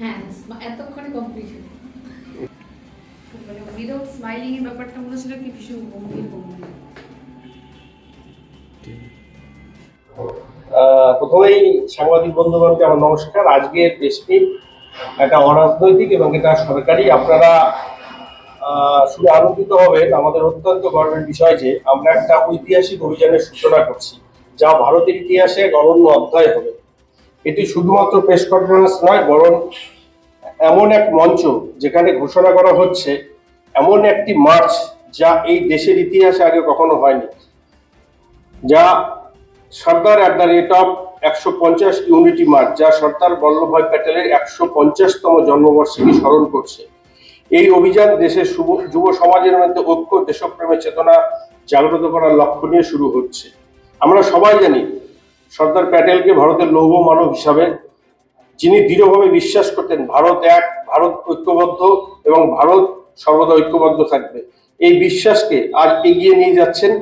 হ্যাঁ মানে প্রথমেই সাংবাদিক বন্ধুগণকে আমার নমস্কার। আজকের প্রেসমিট একটা অরাজনৈতিক এবং এটা সরকারি, আপনারা শুনে আনন্দিত হবেন আমাদের অত্যন্ত গর্বের বিষয় যে আমরা একটা ঐতিহাসিক অভিযানের সূচনা করছি, যা ভারতের ইতিহাসে অনন্য অধ্যায় হবে। এটি শুধুমাত্র প্রেস কনফারেন্স নয়, বরং এমন এক মঞ্চ যেখানে ঘোষণা করা হচ্ছে, এমন একটি মার্চ যা এই দেশের ইতিহাসে আগে কখনো হয়নি, যা Sardar at the rate of একশো পঞ্চাশ ইউনিটি মার্চ যা সর্দার বল্লভভাই প্যাটেলের একশো পঞ্চাশতম জন্মবর্ষকে স্মরণ করছে। এই অভিযান দেশের যুব সমাজের মধ্যে ঐক্য, দেশপ্রেমের চেতনা জাগ্রত করার লক্ষ্য নিয়ে শুরু হচ্ছে। আমরা সবাই জানি, সর্দার প্যাটেলকে ভারতের লৌহ মানব হিসাবে, যিনি দৃঢ়ভাবে বিশ্বাস করতেন, ভারত এক, ভারত ঐক্যবদ্ধ এবং ভারত সর্বদা ঐক্যবদ্ধ থাকবে। এই বিশ্বাসকে আজ এগিয়ে নিয়ে যাচ্ছেন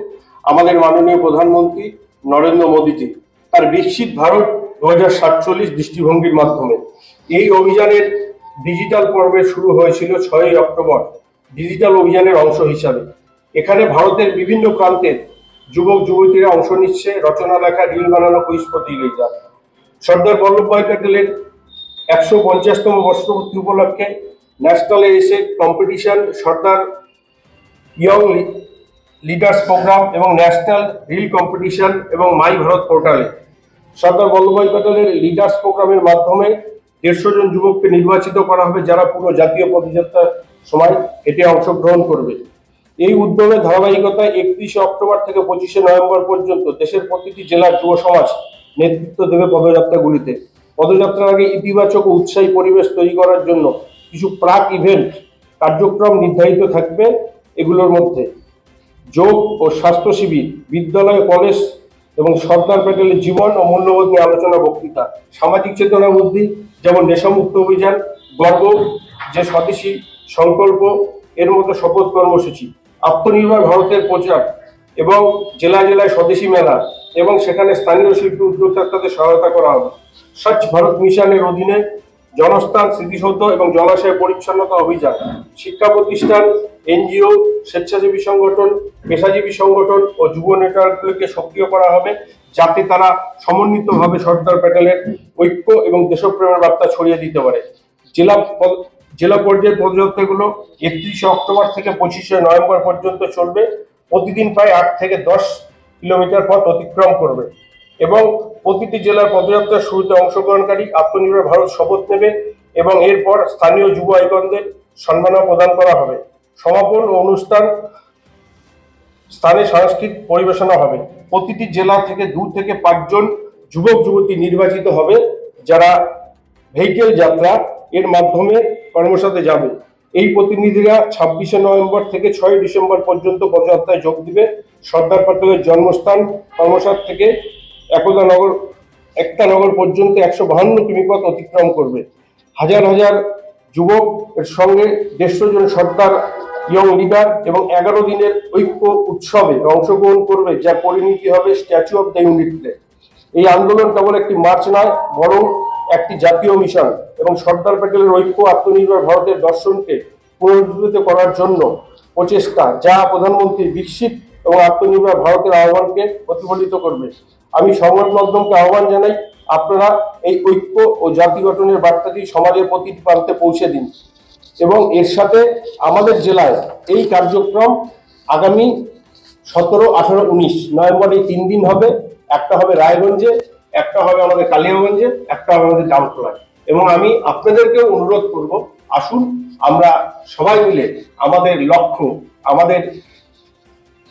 আমাদের মাননীয় প্রধানমন্ত্রী নরেন্দ্র মোদীজি। তার বিকশিত ভারত দু হাজার সাতচল্লিশ দৃষ্টিভঙ্গির মাধ্যমে। এই অভিযানের ডিজিটাল পর্বে শুরু হয়েছিল ছয়ই অক্টোবর ডিজিটাল অভিযানের অংশ হিসাবে। এখানে ভারতের বিভিন্ন প্রান্তের যুবক, যুবতীরা অংশ নিচ্ছে, রচনা লেখা রিল বানানো কুইজ প্রতিযোগিতা। সর্দার বল্লভভাই প্যাটেলের একশো পঞ্চাশতম বর্ষপূর্তি উপলক্ষে ন্যাশনালে এসে competition Sardar young leaders program এবং ন্যাশনাল রিল কম্পিটিশন এবং মাই ভারত পোর্টালে সর্দার বল্লভভাই প্যাটেলের লিডার্স প্রোগ্রামের মাধ্যমে দেড়শো জন যুবককে নির্বাচিত করা হবে যারা পুরো জাতীয় পদযাত্রার সময় এতে অংশগ্রহণ করবে। এই উদ্যমের ধারাবাহিকতায় একত্রিশে অক্টোবর থেকে পঁচিশে নভেম্বর পর্যন্ত দেশের প্রতিটি জেলার যুব সমাজ নেতৃত্ব দেবে পদযাত্রাগুলিতে। পদযাত্রার আগে ইতিবাচক ও উৎসাহী পরিবেশ তৈরি করার জন্য কিছু প্রাক ইভেন্ট, কার্যক্রম নির্ধারিত থাকবে এগুলোর মধ্যে। যোগ ও স্বাস্থ্য শিবির, বিদ্যালয়, কলেজ এবং সর্দার প্যাটেলের জীবন ও মূল্যবোধ নিয়ে আলোচনা বক্তৃতা। সামাজিক চেতনা বুদ্ধি, যেমন নেশামুক্ত অভিযান, গর্ব, যে স্বদেশী সংকল্প, এর মতো শপথ কর্মসূচি, আত্মনির্ভর ভারতের প্রচার এবং জেলা জেলায় স্বদেশী মেলা এবং সেখানে স্থানীয় শিল্পী উদ্যোক্তাদের সহায়তা করা হবে। স্বচ্ছ ভারত মিশনের অধীনে জনস্থান, স্মৃতিসৌধ এবং জলাশয় পরিচ্ছন্নতা অভিযান, শিক্ষা প্রতিষ্ঠান, এনজিও, স্বেচ্ছাসেবী সংগঠন, পেশাজীবী সংগঠন ও যুব নেটওয়ার্কগুলোকে সক্রিয় করা হবে যাতে তারা সমন্বিতভাবে সর্দার প্যাটেলের ঐক্য এবং দেশপ্রেমের বার্তা ছড়িয়ে দিতে পারে। জেলা জেলা পর্যায়ের পদযাত্রাগুলো একত্রিশে অক্টোবর থেকে পঁচিশে নভেম্বর পর্যন্ত চলবে। প্রতিদিন প্রায় আট থেকে দশ কিলোমিটার পথ অতিক্রম করবে এবং প্রতিটি জেলার পদযাত্রার শুরুতে অংশগ্রহণকারী আত্মনির্ভর ভারত শপথ নেবে এবং এরপর স্থানীয় যুব আইকনদের সম্মাননা প্রদান করা হবে। সমাপন ও অনুষ্ঠান স্থানে সাংস্কৃতিক পরিবেশনা হবে। প্রতিটি জেলা থেকে দু থেকে পাঁচজন যুবক, যুবতী নির্বাচিত হবে, যারা ভেহিকেল যাত্রা এর মাধ্যমে কর্মসাথে যাবে। এই প্রতিনিধিরা ছাব্বিশে নভেম্বর থেকে ছয় ডিসেম্বর পর্যন্ত পদযাত্রায় যোগ দিবে। সর্দার প্যাটেলের জন্মস্থান কর্মসাদ থেকে একতা নগর একটা নগর পর্যন্ত একশো বাহান্ন কিমি পথ অতিক্রম করবে। হাজার হাজার যুবক এর সঙ্গে দেড়শো জন সর্দার ইয়ং লিডার এবং এগারো দিনের ঐক্য উৎসবে অংশগ্রহণ করবে, যা পরিণতি হবে স্ট্যাচু অফ দ্য ইউনিটিতে এই আন্দোলন কেবল একটি মার্চ নয়, বরং একটি জাতীয় মিশন এবং সর্দার প্যাটেলের ঐক্য, আত্মনির্ভর ভারতের দর্শনকে পুনরুজ্জীবিত করার জন্য প্রচেষ্টা, যা প্রধানমন্ত্রী বিকশিত এবং আত্মনির্ভর ভারতের আহ্বানকে প্রতিফলিত করবে। আমি সংবাদ মাধ্যমকে আহ্বান জানাই, আপনারা এই ঐক্য ও জাতি গঠনের বার্তাটি সমাজের প্রতিটি প্রান্তে পৌঁছে দিন। এবং এর সাথে আমাদের জেলায় এই কার্যক্রম আগামী সতেরো, আঠারো, উনিশ নভেম্বর এই তিন দিন হবে। একটা হবে রায়গঞ্জে, একটা হবে আমাদের কালিয়াগঞ্জে, একটা হবে আমাদের জামতলায়। এবং আমি আপনাদেরকেও অনুরোধ করব, আসুন আমরা সবাই মিলে আমাদের লক্ষ্য, আমাদের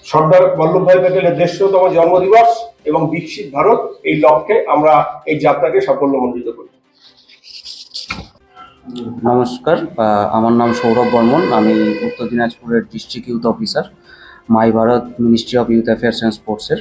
সর্দার বল্লভভাই প্যাটেলের দেড়শোতম জন্মদিবস এবং বিকশিত ভারত এই লক্ষ্যে আমরা এই যাত্রাকে সাফল্যমণ্ডিত করি। নমস্কার আমার নাম সৌরভ বর্মন, আমি উত্তর দিনাজপুরের district youth officer my Bharat ministry of youth affairs and স্পোর্টসের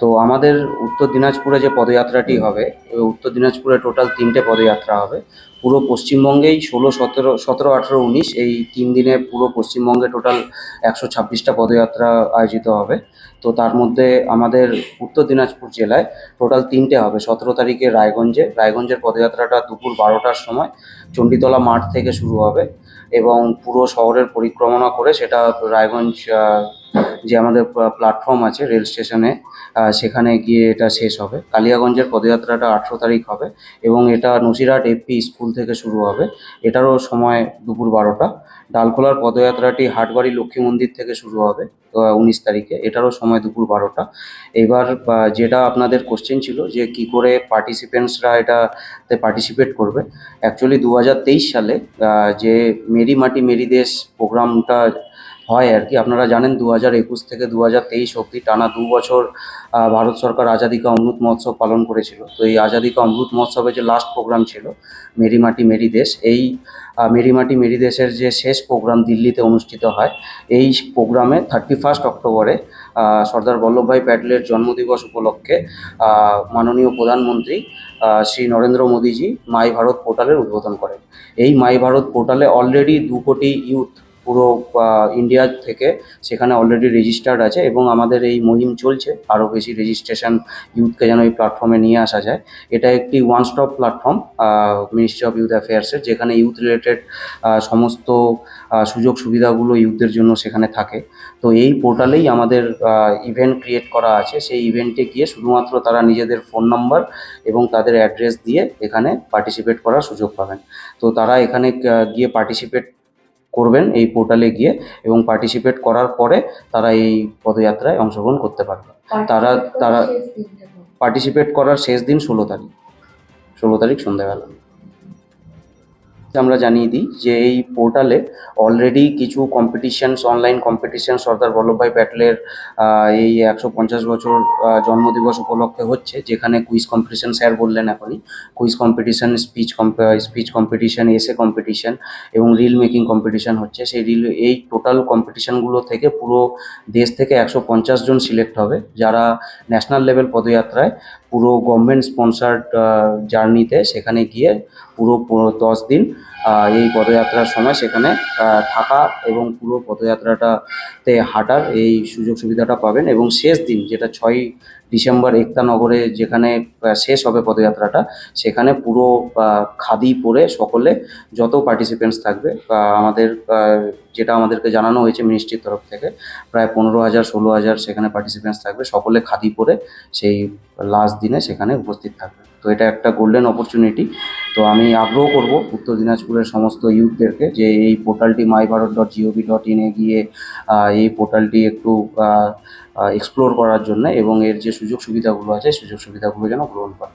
তো আমাদের উত্তর দিনাজপুরে যে পদযাত্রাটি হবে উত্তর দিনাজপুরে টোটাল তিনটে পদযাত্রা হবে। পুরো পশ্চিমবঙ্গেই ষোলো, সতেরো সতেরো, আঠেরো, উনিশ, এই তিন দিনে পুরো পশ্চিমবঙ্গে টোটাল একশো ছাব্বিশটা পদযাত্রা আয়োজিত হবে। তো তার মধ্যে আমাদের উত্তর দিনাজপুর জেলায় টোটাল তিনটে হবে। সতেরো তারিখে রায়গঞ্জে, রায়গঞ্জের পদযাত্রাটা দুপুর বারোটার সময় চণ্ডীতলা মাঠ থেকে শুরু হবে এবং পুরো শহরের পরিক্রমা করে সেটা রায়গঞ্জ যে আমাদের প্ল্যাটফর্ম আছে রেল স্টেশনে সেখানে গিয়ে এটা শেষ হবে। কালিয়াগঞ্জের পদযাত্রাটা আঠেরো তারিখ হবে এবং এটা নসিরহাট এপি স্কুল থেকে শুরু হবে। এটারও সময় দুপুর বারোটা। ডালখোলার পদযাত্রাটি হাটবাড়ি লক্ষ্মী মন্দির থেকে শুরু হবে উনিশ তারিখে। এটারও সময় দুপুর বারোটা। এবার যেটা আপনাদের কোশ্চেন ছিল যে কি করে পার্টিসিপেন্টসরা এটাতে পার্টিসিপেট করবে। অ্যাকচুয়ালি দু হাজার তেইশ সালে যে মেরি মাটি মেরি দেশ প্রোগ্রামটা হয় আর কি। আপনারা জানেন দু হাজার একুশ থেকে দু হাজার তেইশ অবধি টানা দু বছর ভারত সরকার আজাদি কা অমৃত মহোৎসব পালন করেছিল। তো এই আজাদি কা অমৃত মহোৎসবে যে লাস্ট প্রোগ্রাম ছিল, মেরি মাটি মেরি দেশ, এই মেরি মাটি মেরি দেশের যে শেষ প্রোগ্রাম দিল্লিতে অনুষ্ঠিত হয়, এই প্রোগ্রামে থার্টি ফার্স্ট অক্টোবরে সর্দার বল্লভভাই প্যাটেলের জন্মদিবস উপলক্ষে মাননীয় প্রধানমন্ত্রী শ্রী নরেন্দ্র মোদীজি মাই ভারত পোর্টালের উদ্বোধন করেন। এই মাই ভারত পোর্টালে অলরেডি দু কোটি ইউথ পুরো ইন্ডিয়া থেকে সেখানে অলরেডি রেজিস্টার্ড আছে এবং আমাদের এই মুহিম চলছে। আরও বেশি রেজিস্ট্রেশন ইউথকে যেন এই প্ল্যাটফর্মে নিয়ে আসা যায়। এটা একটি one stop platform ministry of youth অ্যাফেয়ার্সের যেখানে ইউথ রিলেটেড সমস্ত সুযোগ সুবিধাগুলো ইউথদের জন্য সেখানে থাকে। তো এই পোর্টালেই আমাদের ইভেন্ট ক্রিয়েট করা আছে। সেই ইভেন্টে গিয়ে শুধুমাত্র তারা নিজেদের ফোন নাম্বার এবং তাদের অ্যাড্রেস দিয়ে এখানে পার্টিসিপেট করার সুযোগ পাবেন। তো তারা এখানে গিয়ে পার্টিসিপেট করবেন এই পোর্টালে গিয়ে এবং পার্টিসিপেট করার পরে তারা এই পদযাত্রায় অংশগ্রহণ করতে পারবে। তারা- তারা- পার্টিসিপেট করার শেষ দিন ষোলো তারিখ। ষোলো তারিখ সন্ধ্যাবেলা। আমরা জানিয়ে দিই যে এই পোর্টালে অলরেডি কিছু competitions online competition Sardar Vallabhbhai প্যাটেলের এই একশো পঞ্চাশ বছর জন্মদিবস উপলক্ষে হচ্ছে, যেখানে কুইজ কম্পিটিশন স্যার বললেন এখনই। Quiz competition speech speech competition এসে কম্পিটিশন এবং রিল মেকিং কম্পিটিশন হচ্ছে। সেই রিল এই টোটাল কম্পিটিশনগুলো থেকে পুরো দেশ থেকে একশো পঞ্চাশ জন সিলেক্ট হবে যারা ন্যাশনাল লেভেল পদযাত্রায় পুরো গভর্নমেন্ট স্পন্সার্ড জার্নিতে সেখানে গিয়ে পুরো দশ দিন এই পদযাত্রার সময় সেখানে থাকা এবং পুরো পদযাত্রাটাতে হাঁটার এই সুযোগ সুবিধাটা পাবেন এবং শেষ দিন যেটা ছয় ডিসেম্বর একতা নগরে যেখানে শেষ হবে পদযাত্রাটা, সেখানে পুরো খাদি পরে সকলে যত পার্টিসিপেন্টস থাকবে আমাদের যেটা আমাদেরকে জানানো হয়েছে মিনিস্ট্রির তরফ থেকে, প্রায় পনেরো হাজার, ষোলো হাজার সেখানে পার্টিসিপেন্টস থাকবে, সকলে খাদি পরে সেই লাস্ট দিনে সেখানে উপস্থিত থাকবে। তো এটা একটা গোল্ডেন অপরচুনিটি তো আমি আগ্রহ করব উত্তর দিনাজপুরের সমস্ত ইউথদেরকে যে এই পোর্টালটি my Bharat dot G O V dot ইনে গিয়ে এই পোর্টালটি একটু এক্সপ্লোর করার জন্য এবং এর যে সুযোগ সুবিধাগুলো আছে, সুযোগ সুবিধাগুলো যেন গ্রহণ করে।